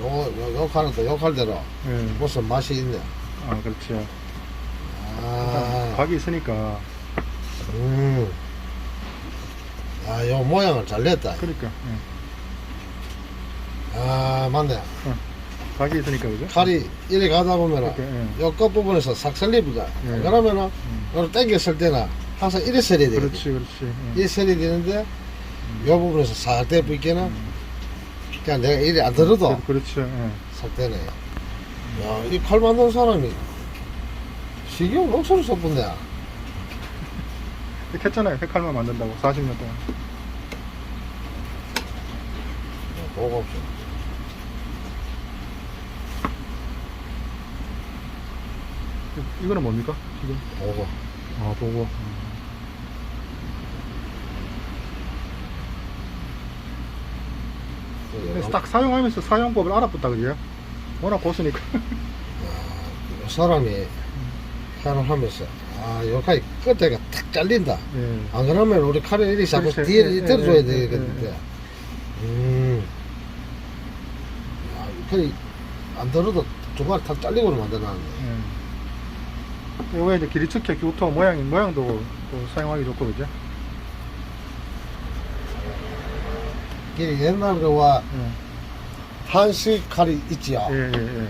요, 요, 욕하는 거 욕할 대로 예. 무슨 맛이 있네. 아, 그렇죠. 아, 각이 있으니까. 음. 아, 요 모양을 잘 냈다. 그러니까. 예. 아, 맞네. 각이 있으니까, 그죠? 칼이 이리 가다 보면은 그러니까, 예. 요 끝부분에서 싹 설립이다. 예. 그러면은 음. 요를 당겼을 때는 항상 이리 설이 되거든. 그렇지, 그렇지. 예. 이리 설이 되는데 요 부분에서 싹 대고 있기는 그냥 내가 이리 안 들어도 그, 그렇죠. 예. 싹 되네. 야, 이 칼 만든 사람이 시경 목소리 쏟던데. 이렇게 했잖아요. 핵칼만 만든다고. 40년 동안. 뭐가 없어. 이거는 뭡니까? 지금? 뭐가. 아, 보고. 그래서 딱 사용하면서 사용법을 알아봤다, 그죠? 워낙 고수니까. 요 사람이 칼을 하면서 아, 여기까지 끝에가 탁 잘린다. 예. 안 그러면 우리 칼을 이리 자꾸 그렇지. 뒤에 예, 예, 들어줘야 예, 되겠는데. 예, 음. 야, 이안 들어도 중간에 탁 잘리고 만들어놨네. 예. 요게 이제 길이축해 교토 모양이, 모양도 또 사용하기 좋고, 그죠? 이 옛날 그와 예. 한식 칼이 있지요. 예, 예, 예.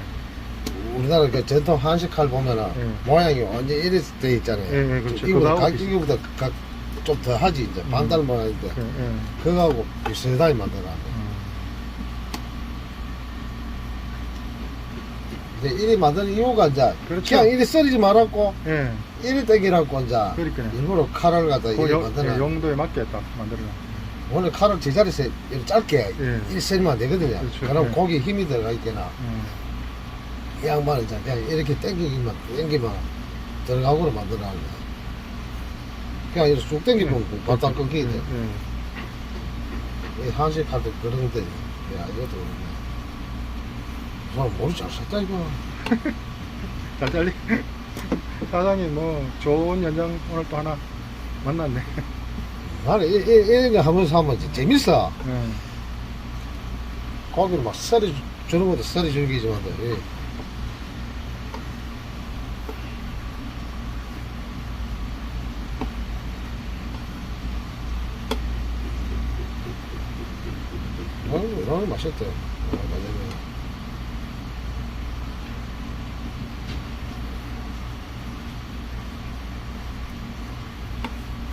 우리나라 그 전통 한식 칼 보면은 예. 모양이 완전 이렇게 돼 있잖아요. 예, 예, 그렇죠. 이거보다, 그거하고 각, 비슷- 이거보다 각, 좀 더 하지, 이제. 반달 모양인데. 예, 예. 그거하고 비슷하게 만들어놨네. 음. 이제 이리 만드는 이유가 이제 그렇죠. 그냥 이리 썰이지 말았고 예. 이리 땡기라고 이제 그러니까요. 일부러 칼을 갖다 그 이리 용, 만드는 예, 용도에 맞게 딱 만들어. 원래 칼을 제자리에서 이렇게 짧게 예. 이리 썰면 안 되거든요 그렇죠. 그럼 예. 고기 힘이 들어가 있거나 음. 이 양반은 그냥 이렇게 땡기기만 땡기면 들어가고로 만들어놨네 그냥 이렇게 쭉 땡기면 바닥 끊기게 돼 예. 이 한식 칼도 그런데 야 이것도 그렇네 그 사람 머리 잘 썼다 이거 잘 잘리. 사장님 뭐 좋은 연장 오늘 또 하나 만났네. 나는 이, 이, 이런 거 하면서 하면 재밌어 예. 고기를 막 주- 주는 것도 썰어 주기지만 예. 너무 맛있대. 어, 맞아요.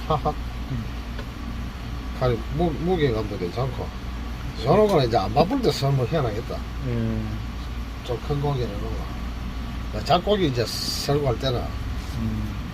하하. 칼이 무, 무게감도 괜찮고. 저런 거는 이제 안 바쁠 때 썰면 희한하겠다. 예. 좀큰 고기는 거. 작고기 이제 썰고 할 때는 음.